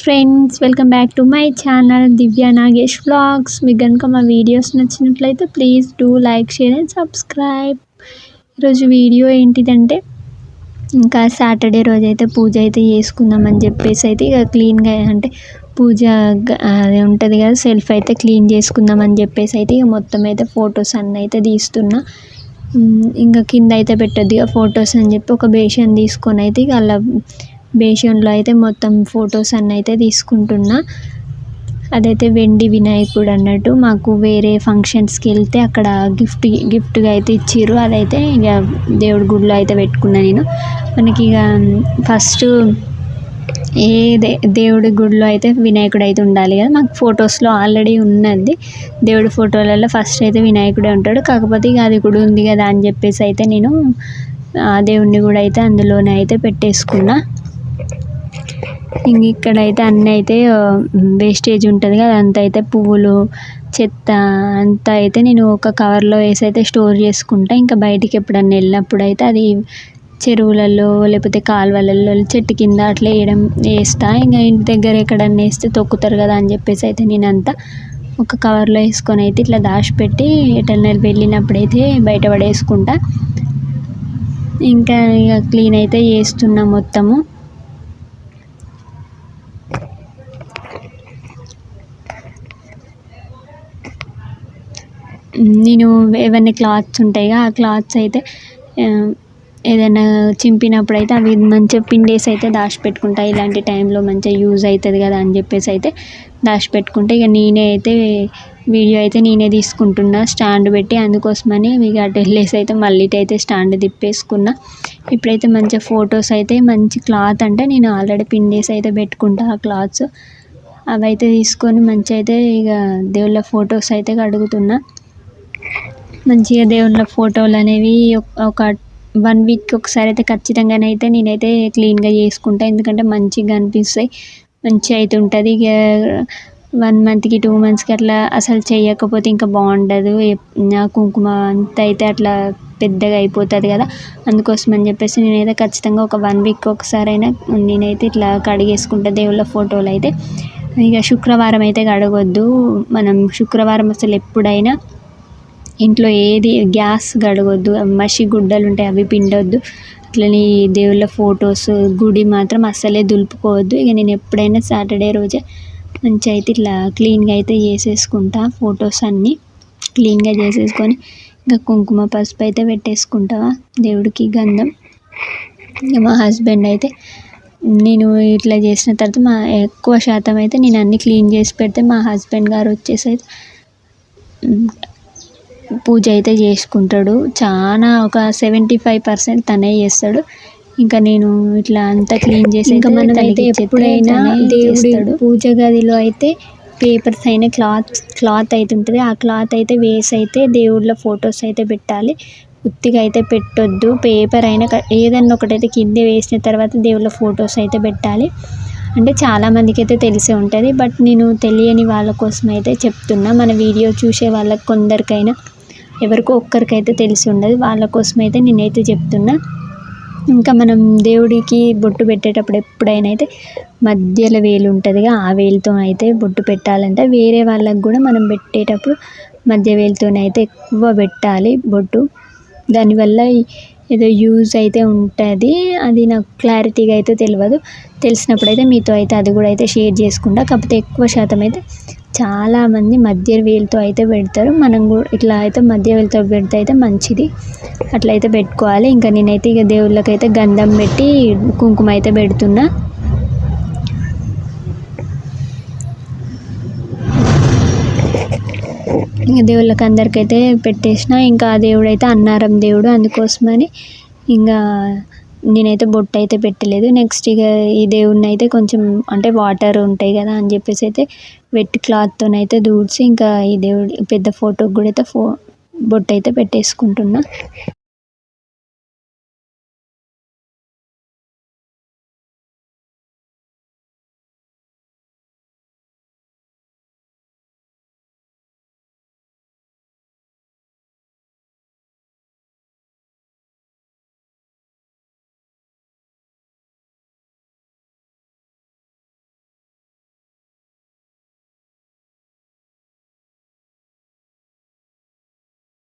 Friends welcome back to my channel Divya Nagesh vlogs మీకు కనుక మా వీడియోస్ నచ్చినట్లయితే please do like share and subscribe ఈరోజు video ఏంటిదంటే ఇంకా సాటర్డే రోజు అయితే పూజ అయితే చేసుకుందామని చెప్పేసి అయితే ఇక క్లీన్గా అంటే పూజ అదే అది ఉంటుంది కదా సెల్ఫ్ అయితే క్లీన్ చేసుకుందామని చెప్పేసి అయితే ఇక మొత్తం అయితే ఫొటోస్ అన్నీ అయితే తీస్తున్నా. ఇంకా కింద అయితే పెట్టద్దు ఇక ఫొటోస్ అని చెప్పి ఒక బేషన్ తీసుకొని అయితే ఇక అలా బేషన్లో అయితే మొత్తం ఫొటోస్ అన్నీ అయితే తీసుకుంటున్నా. అదైతే వెండి వినాయకుడు అన్నట్టు మాకు వేరే ఫంక్షన్స్కి వెళ్తే అక్కడ గిఫ్ట్ గిఫ్ట్గా అయితే ఇచ్చారు అదైతే ఇక దేవుడి గుడిలో అయితే పెట్టుకున్నా నేను. మనకి ఇక ఫస్ట్ ఏ దే దేవుడి గుడిలో అయితే వినాయకుడు అయితే ఉండాలి కదా. మాకు ఫొటోస్లో ఆల్రెడీ ఉన్నది. దేవుడి ఫోటోలలో ఫస్ట్ అయితే వినాయకుడే ఉంటాడు. కాకపోతే ఇక అది కూడా ఉంది కదా అని చెప్పేసి అయితే నేను ఆ దేవుడిని కూడా అయితే అందులోనే అయితే పెట్టేసుకున్నా. ఇంక ఇక్కడైతే అన్నీ అయితే వేస్టేజ్ ఉంటుంది కదా అదంతా అయితే పువ్వులు చెత్త అంతా అయితే నేను ఒక కవర్లో వేసి అయితే స్టోర్ చేసుకుంటా. ఇంకా బయటికి ఎప్పుడన్నా వెళ్ళినప్పుడు అయితే అది చెరువులలో లేకపోతే కాలువలలో చెట్టు కింద అట్లా వేయడం వేస్తా. ఇంకా ఇంటి దగ్గర ఎక్కడన్నా వేస్తే తొక్కుతారు కదా అని చెప్పేసి అయితే నేను అంతా ఒక కవర్లో వేసుకొని అయితే ఇట్లా దాచిపెట్టి ఎటర్నల్ వెళ్ళినప్పుడు అయితే బయట పడేసుకుంటా. ఇంకా ఇక క్లీన్ అయితే చేస్తున్నా మొత్తము. నేను ఏవైనా క్లాత్స్ ఉంటాయి ఆ క్లాత్స్ అయితే ఏదైనా చింపినప్పుడు అయితే అవి మంచిగా పిండేసి అయితే దాచిపెట్టుకుంటా ఇలాంటి టైంలో మంచిగా యూజ్ అవుతుంది కదా అని చెప్పేసి అయితే దాచిపెట్టుకుంటే ఇక నేనే అయితే వీడియో అయితే నేనే తీసుకుంటున్నా. స్టాండ్ పెట్టి అందుకోసమని ఇక అటు వెళ్ళేసి అయితే మళ్ళీ అయితే స్టాండ్ తిప్పేసుకున్నా. ఇప్పుడైతే మంచిగా ఫొటోస్ అయితే మంచి క్లాత్ అంటే నేను ఆల్రెడీ పిండేసి అయితే పెట్టుకుంటా ఆ క్లాత్స్ అవి అయితే తీసుకొని మంచిగా అయితే ఇక దేవుళ్ళ ఫొటోస్ అయితే కడుగుతున్నా. మంచిగా దేవుళ్ళ ఫోటోలు అనేవి ఒక- ఒక వన్ వీక్ ఒకసారి అయితే ఖచ్చితంగానైతే నేనైతే క్లీన్గా చేసుకుంటా. ఎందుకంటే మంచిగా అనిపిస్తాయి. మంచిగా అయితే ఉంటుంది. ఇక వన్ మంత్కి టూ మంత్స్కి అట్లా అసలు చేయకపోతే ఇంకా బాగుండదు. నా కుంకుమ అంతా అయితే అట్లా పెద్దగా అయిపోతుంది కదా. అందుకోసం అని చెప్పేసి నేనైతే ఖచ్చితంగా ఒక వన్ వీక్ ఒకసారైనా నేనైతే ఇట్లా కడిగేసుకుంటా దేవుళ్ళ ఫోటోలు అయితే. ఇక శుక్రవారం అయితే కడగొద్దు. మనం శుక్రవారం అసలు ఎప్పుడైనా ఇంట్లో ఏది గ్యాస్ గడగొద్దు మసి గుడ్డలు ఉంటాయి అవి పిండొద్దు. అట్లనే ఈ దేవుళ్ళ ఫొటోస్ గుడి మాత్రం అస్సలే దులుపుకోవద్దు. ఇక నేను ఎప్పుడైనా సాటర్డే రోజే మంచిగా అయితే ఇట్లా క్లీన్గా అయితే చేసేసుకుంటా ఫొటోస్ అన్నీ క్లీన్గా చేసేసుకొని ఇంకా కుంకుమ పసుపు అయితే పెట్టేసుకుంటా దేవుడికి గంధం. ఇంకా మా హస్బెండ్ అయితే నేను ఇట్లా చేసిన తర్వాత మా ఎక్కువ శాతం అయితే నేను అన్ని క్లీన్ చేసి పెడితే మా హస్బెండ్ గారు వచ్చేసి అయితే పూజ అయితే చేసుకుంటాడు. చాలా ఒక సెవెంటీ ఫైవ్ పర్సెంట్ తనే చేస్తాడు. ఇంకా నేను ఇట్లా అంతా క్లీన్ చేసి ఇంకా మనం అయితే ఎప్పుడైనా దేవుడి. పూజ గదిలో అయితే పేపర్స్ అయినా క్లాత్ క్లాత్ అయితే ఉంటుంది. ఆ క్లాత్ అయితే వేసి అయితే దేవుళ్ళ ఫొటోస్ అయితే పెట్టాలి. ఉత్తిగా అయితే పెట్టొద్దు. పేపర్ అయినా ఏదన్నా ఒకటైతే కింద వేసిన తర్వాత దేవుళ్ళ ఫొటోస్ అయితే పెట్టాలి. అంటే చాలామందికి అయితే తెలిసే ఉంటుంది. బట్ నేను తెలియని వాళ్ళ కోసం అయితే చెప్తున్నా. మన వీడియో చూసే వాళ్ళకి కొందరికైనా ఎవరికో ఒక్కరికైతే తెలిసి ఉండదు. వాళ్ళ కోసం అయితే నేనైతే చెప్తున్నా. ఇంకా మనం దేవుడికి బొట్టు పెట్టేటప్పుడు ఎప్పుడైనా అయితే మధ్యలో వేలు ఉంటుందిగా ఆ వేలుతో అయితే బొట్టు పెట్టాలంటే. వేరే వాళ్ళకి కూడా మనం పెట్టేటప్పుడు మధ్య వేలుతోనైతే ఎక్కువ పెట్టాలి బొట్టు. దానివల్ల ఏదో యూజ్ అయితే ఉంటుంది. అది నాకు క్లారిటీగా అయితే తెలియదు తెలిసినప్పుడు అయితే మీతో అయితే అది కూడా అయితే షేర్ చేసుకుంటా. కాకపోతే ఎక్కువ శాతం అయితే చాలామంది మధ్య వేలుతో అయితే పెడతారు. మనం కూడా ఇట్లా అయితే మధ్య వేలుతో పెడితే అయితే మంచిది. అట్లా అయితే పెట్టుకోవాలి. ఇంకా నేనైతే ఇక దేవుళ్ళకైతే గంధం పెట్టి కుంకుమ అయితే పెడుతున్నా. ఇంకా దేవుళ్ళకి అందరికైతే పెట్టేసిన. ఇంకా ఆ దేవుడు అయితే అన్నారం దేవుడు అందుకోసమని. ఇంకా నేనైతే బొట్టు అయితే పెట్టలేదు. నెక్స్ట్ ఇక ఈ దేవుడిని అయితే కొంచెం అంటే వాటర్ ఉంటాయి కదా అని చెప్పేసి అయితే వెట్ క్లాత్తోనైతే దూడ్చి ఇంకా ఈ దేవుడి పెద్ద ఫోటోకి కూడా అయితే ఫో బొట్టు అయితే పెట్టేసుకుంటున్నా.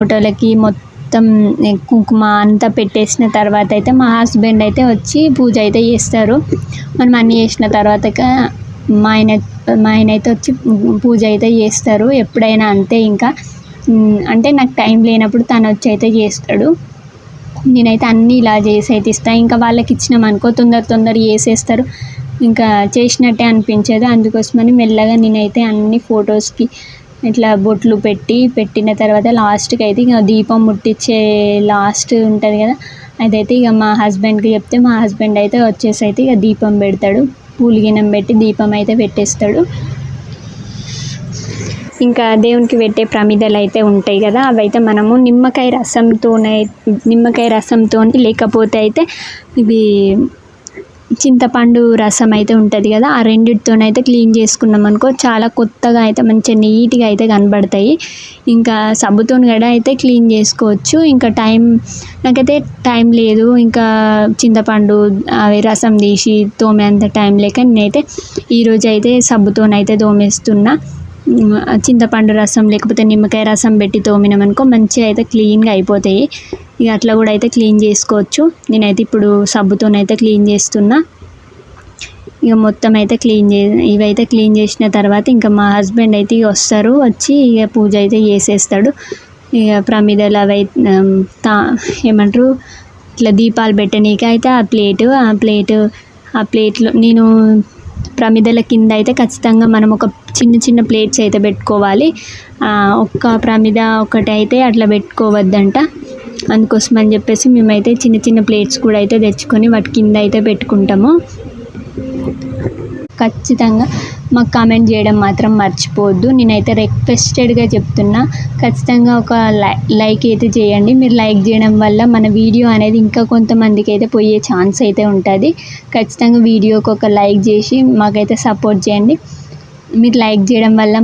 ఫోటోలకి మొత్తం కుంకుమ అంతా పెట్టేసిన తర్వాత అయితే మా హస్బెండ్ అయితే వచ్చి పూజ అయితే చేస్తారు. మనం అన్నీ చేసిన తర్వాత మా ఆయన మా ఆయన అయితే వచ్చి పూజ అయితే చేస్తారు. ఎప్పుడైనా అంతే ఇంకా. అంటే నాకు టైం లేనప్పుడు తను వచ్చి అయితే చేస్తాడు. నేనైతే అన్నీ ఇలా చేసి అయితే ఇస్తాను ఇంకా వాళ్ళకి ఇచ్చినాం అనుకో తొందర తొందర చేసేస్తారు. ఇంకా చేసినట్టే అనిపించదు. అందుకోసమని మెల్లగా నేనైతే అన్ని ఫొటోస్కి ఇట్లా బొట్లు పెట్టి పెట్టిన తర్వాత లాస్ట్కి అయితే ఇక దీపం ముట్టించే లాస్ట్ ఉంటుంది కదా అదైతే ఇక మా హస్బెండ్కి చెప్తే మా హస్బెండ్ అయితే వచ్చేసి అయితే ఇక దీపం పెడతాడు. పూలిగినం పెట్టి దీపం అయితే పెట్టేస్తాడు. ఇంకా దేవునికి పెట్టే ప్రమిదలు అయితే ఉంటాయి కదా అవి అయితే మనము నిమ్మకాయ రసంతోనే నిమ్మకాయ రసంతో లేకపోతే అయితే ఇవి చింతపండు రసం అయితే ఉంటుంది కదా ఆ రెండిటితోనైతే క్లీన్ చేసుకున్నాం అనుకో చాలా కొత్తగా అయితే మంచిగా నీట్గా అయితే కనబడతాయి. ఇంకా సబ్బుతో కూడా అయితే క్లీన్ చేసుకోవచ్చు. ఇంకా టైం నాకైతే టైం లేదు. ఇంకా చింతపండు అవి రసం తీసి తోమేంత టైం లేక నేనైతే ఈరోజు అయితే సబ్బుతోనైతే తోమేస్తున్నా. చింతపండు రసం లేకపోతే నిమ్మకాయ రసం పెట్టి తోమినామనుకో మంచిగా అయితే క్లీన్గా అయిపోతాయి. ఇక అట్లా కూడా అయితే క్లీన్ చేసుకోవచ్చు. నేనైతే ఇప్పుడు సబ్బుతోనైతే క్లీన్ చేస్తున్నా. ఇక మొత్తం అయితే క్లీన్ చే ఇవైతే క్లీన్ చేసిన తర్వాత ఇంకా మా హస్బెండ్ అయితే ఇక వస్తారు వచ్చి ఇక పూజ అయితే చేసేస్తాడు. ఇక ప్రమిదలు అవి తా ఏమంటారు? ఇట్లా దీపాలు పెట్టనీకి అయితే ఆ ప్లేటు ఆ ప్లేటు ఆ ప్లేట్లో నేను ప్రమిదల కింద అయితే ఖచ్చితంగా మనం ఒక చిన్న చిన్న ప్లేట్స్ అయితే పెట్టుకోవాలి. ఒక్క ప్రమిద ఒకటి అయితే అట్లా పెట్టుకోవద్దంట. అందుకోసం అని చెప్పేసి మేమైతే చిన్న చిన్న ప్లేట్స్ కూడా అయితే తెచ్చుకొని వాటి కింద అయితే పెట్టుకుంటాము. ఖచ్చితంగా మాకు కామెంట్ చేయడం మాత్రం మర్చిపోవద్దు. నేనైతే రిక్వెస్టెడ్గా చెప్తున్నా. ఖచ్చితంగా ఒక లైక్ అయితే చేయండి. మీరు లైక్ చేయడం వల్ల మన వీడియో అనేది ఇంకా కొంతమందికి అయితే పోయే ఛాన్స్ అయితే ఉంటుంది. ఖచ్చితంగా వీడియోకి ఒక లైక్ చేసి మాకైతే సపోర్ట్ చేయండి. మీరు లైక్ చేయడం వల్ల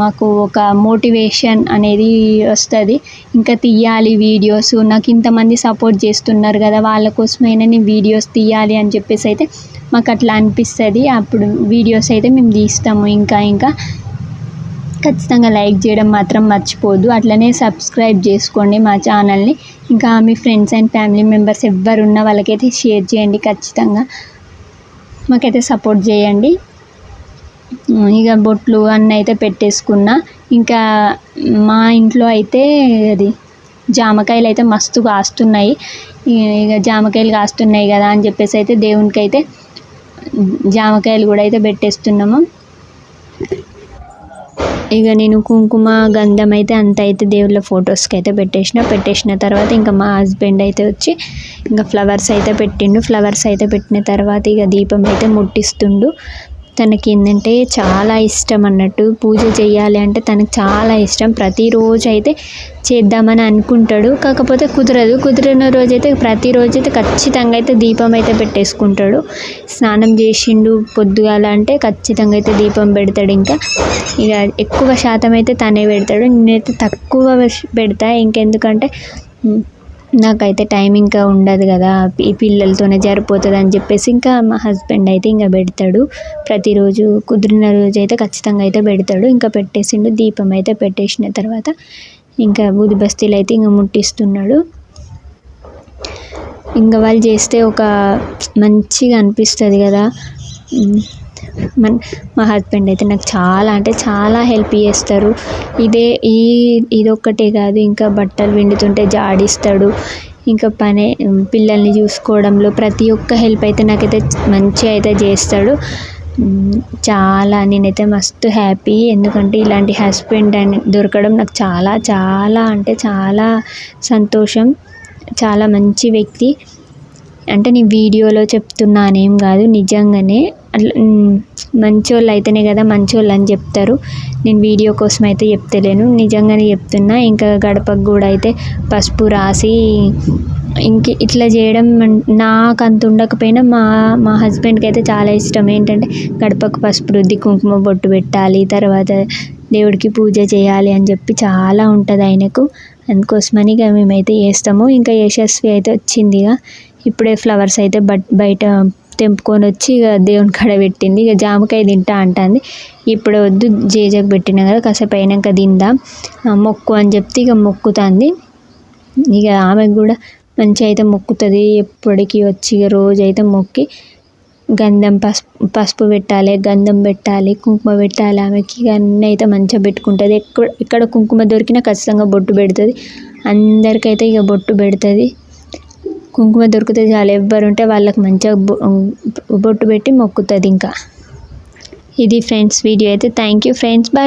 మాకు ఒక మోటివేషన్ అనేది వస్తుంది. ఇంకా తీయాలి వీడియోస్ నాకు ఇంతమంది సపోర్ట్ చేస్తున్నారు కదా వాళ్ళ కోసమైనా నేను వీడియోస్ తీయాలి అని చెప్పేసి అయితే మాకు అట్లా అనిపిస్తుంది. అప్పుడు వీడియోస్ అయితే మేము తీస్తాము ఇంకా ఇంకా. ఖచ్చితంగా లైక్ చేయడం మాత్రం మర్చిపోద్దు అట్లనే సబ్స్క్రైబ్ చేసుకోండి మా ఛానల్ని. ఇంకా మీ ఫ్రెండ్స్ అండ్ ఫ్యామిలీ మెంబర్స్ ఎవరున్నా ఉన్న వాళ్ళకైతే షేర్ చేయండి ఖచ్చితంగా. మాకైతే సపోర్ట్ చేయండి. ఇక బొట్లు అన్నీ అయితే పెట్టేసుకున్నా. ఇంకా మా ఇంట్లో అయితే అది జామకాయలు అయితే మస్తు కాస్తున్నాయి. ఇక జామకాయలు కాస్తున్నాయి కదా అని చెప్పేసి అయితే దేవునికి అయితే జామకాయలు కూడా అయితే పెట్టేస్తున్నాము. ఇక నేను కుంకుమ గంధం అయితే అంత అయితే దేవుళ్ళ ఫొటోస్కి అయితే పెట్టేసిన. పెట్టేసిన తర్వాత ఇంకా మా హస్బెండ్ అయితే వచ్చి ఇంకా ఫ్లవర్స్ అయితే పెట్టిండు. ఫ్లవర్స్ అయితే పెట్టిన తర్వాత ఇక దీపం అయితే ముట్టిస్తుండు. తనకి ఏంటంటే చాలా ఇష్టం అన్నట్టు పూజ చేయాలి అంటే తనకు చాలా ఇష్టం. ప్రతిరోజు అయితే చేద్దామని అనుకుంటాడు. కాకపోతే కుదరదు. కుదిరిన రోజైతే ప్రతిరోజు అయితే ఖచ్చితంగా అయితే దీపం అయితే పెట్టేసుకుంటాడు. స్నానం చేసిండు పొద్దుగాల అంటే ఖచ్చితంగా అయితే దీపం పెడతాడు ఇంకా. ఇక ఎక్కువ శాతం అయితే తనే పెడతాడు. నేనైతే తక్కువ పెడతా. ఇంకెందుకంటే నాకైతే టైం ఇంకా ఉండదు కదా. ఈ పిల్లలతోనే సరిపోతుంది అని చెప్పేసి ఇంకా మా హస్బెండ్ అయితే ఇంకా పెడతాడు. ప్రతిరోజు కుదిరిన రోజు అయితే ఖచ్చితంగా అయితే పెడతాడు. ఇంకా పెట్టేసిండు దీపం అయితే పెట్టేసిన తర్వాత ఇంకా బూది బస్తీలు అయితే ఇంకా ముట్టిస్తున్నాడు. ఇంకా వాళ్ళు చేస్తే ఒక మంచిగా అనిపిస్తుంది కదా. మన మా హస్బెండ్ అయితే నాకు చాలా అంటే చాలా హెల్ప్ చేస్తారు. ఇదే ఈ ఇదొక్కటే కాదు ఇంకా బట్టలు పిండుతుంటే జాడిస్తాడు. ఇంకా పని పిల్లల్ని చూసుకోవడంలో ప్రతి ఒక్క హెల్ప్ అయితే నాకైతే మంచిగా అయితే చేస్తాడు. చాలా నేనైతే మస్తు హ్యాపీ. ఎందుకంటే ఇలాంటి హస్బెండ్ అని దొరకడం నాకు చాలా చాలా అంటే చాలా సంతోషం. చాలా మంచి వ్యక్తి. అంటే నేను వీడియోలో చెప్తున్నానేం కాదు నిజంగానే. అట్లా మంచోళ్ళు అయితేనే కదా మంచోళ్ళు అని చెప్తారు. నేను వీడియో కోసం అయితే చెప్తలేను. నిజంగానే చెప్తున్నా. ఇంకా గడపకు కూడా అయితే పసుపు రాసి ఇంక ఇట్లా చేయడం నాకు అంత ఉండకపోయినా మా మా హస్బెండ్కి అయితే చాలా ఇష్టం. ఏంటంటే గడపకు పసుపు రుద్ది కుంకుమ బొట్టు పెట్టాలి తర్వాత దేవుడికి పూజ చేయాలి అని చెప్పి చాలా ఉంటుంది ఆయనకు. అందుకోసమని ఇక మేమైతే చేస్తాము. ఇంకా యశస్వి అయితే వచ్చింది ఇక. ఇప్పుడే ఫ్లవర్స్ అయితే బట్ బయట తెంపుకొని వచ్చి ఇక దేవుని కాడ పెట్టింది. ఇక జామకాయ తింటా అంటుంది. ఇప్పుడు వద్దు జేజకు పెట్టినా కదా కాసేపు అయినాక తిందాం. మొక్కు అని చెప్తే ఇక మొక్కుతుంది. ఇక ఆమెకు కూడా మంచిగా అయితే మొక్కుతుంది. ఎప్పటికీ వచ్చి ఇక రోజు అయితే మొక్కి గంధం పసుపు పసుపు పెట్టాలి గంధం పెట్టాలి కుంకుమ పెట్టాలి. ఆమెకి ఇక అన్నీ అయితే మంచిగా పెట్టుకుంటుంది. ఎక్కడ ఎక్కడ కుంకుమ దొరికినా ఖచ్చితంగా బొట్టు పెడుతుంది. అందరికైతే ఇక బొట్టు పెడుతుంది. కుంకుమ దొరికితే చాలు. ఎవ్వరు ఉంటే వాళ్ళకి మంచిగా బొ- బొట్టు పెట్టి మొక్కుతుంది ఇంకా. ఇది ఫ్రెండ్స్ వీడియో అయితే. Thank you friends. బాయ్.